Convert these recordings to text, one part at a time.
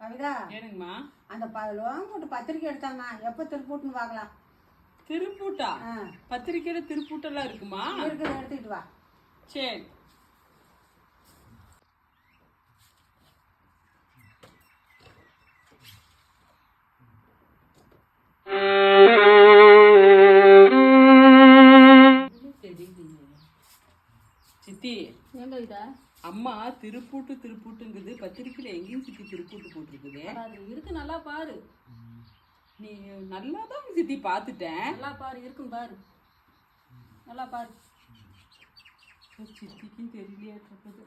கவிதா ஏனுங்கம்மா அந்த போட்டு பத்திரிக்கை எடுத்தாங்க. எப்போ திருப்பூட்டுன்னு பார்க்கலாம் திருப்பூட்டா? ஆ. பத்திரிக்கையில திருப்பூட்டெல்லாம் இருக்குமா? இருக்குது எடுத்துக்கிட்டு வா. சரி. சித்தி. ஏங்க இதா அம்மா திருப்பூட்டு திருப்பூட்டுங்குது. பத்திரிக்கையில எங்கேயும் சித்தி திருப்பூட்டு போட்டிருக்குது. அது இருக்கு நல்லா பாரு. நீ நல்லா தான் சித்தி பார்த்துட்டேன். நல்லா பாரு இருக்கும் பாரு. நல்லா பாரு. சித்திக்கும் தெரியலையாட்டிருக்குது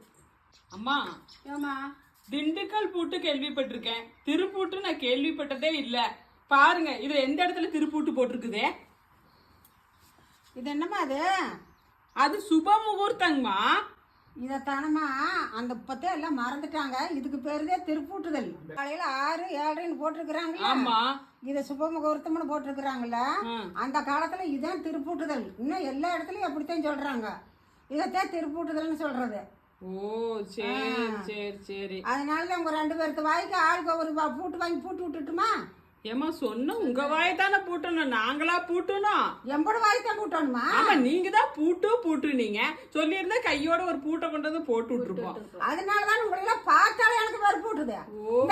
அம்மா ஏம்மா? திண்டுக்கல் பூட்டு கேள்விப்பட்டிருக்கேன். திருப்பூட்டு நான் கேள்விப்பட்டதே இல்ல. பாருங்க இதுல எந்த இடத்துல திருப்பூட்டு போட்டிருக்குதே? இது என்னம்மா அது? அது சுப முகூர்த்தங்கம்மா இதை தானம்மா அந்த பத்தே எல்லாம் மறந்துட்டாங்க. இதுக்கு பேருதே திருப்பூட்டுதல் காலையில ஆறு ஏழரைன்னு போட்டிருக்கிறாங்களா இதை சுபமுகூர்த்தம்னு போட்டிருக்கிறாங்கல்ல. அந்த காலத்துல இதான் திருப்பூட்டுதல் இன்னும் எல்லா இடத்துலயும் அப்படித்தான் சொல்றாங்க. இதைத்தான் திருப்பூட்டுதல்னு சொல்றது. ஓ சரி சரி சரி. அதனால தான் உங்க ரெண்டு பேருக்கு வாய்க்கு ஆளுக்கு ஒரு பூட்டு வாங்கி பூட்டு விட்டுட்டுமா? ஏமா சொன்ன உங்க வாயை தானே பூட்டணும். நாங்களா பூட்டணும் எம்பட வாய் தான் பூட்டணுமா? ஆமா நீங்க தான் பூட்டு பூட்டுனீங்க. சொல்லியிருந்தா கையோட ஒரு பூட்டை கொண்டு வந்து போட்டு விட்டுருப்போம். அதனால தான் உங்களை எல்லாம் பார்த்தாலே எனக்கு வேறு பூட்டுது ஓ.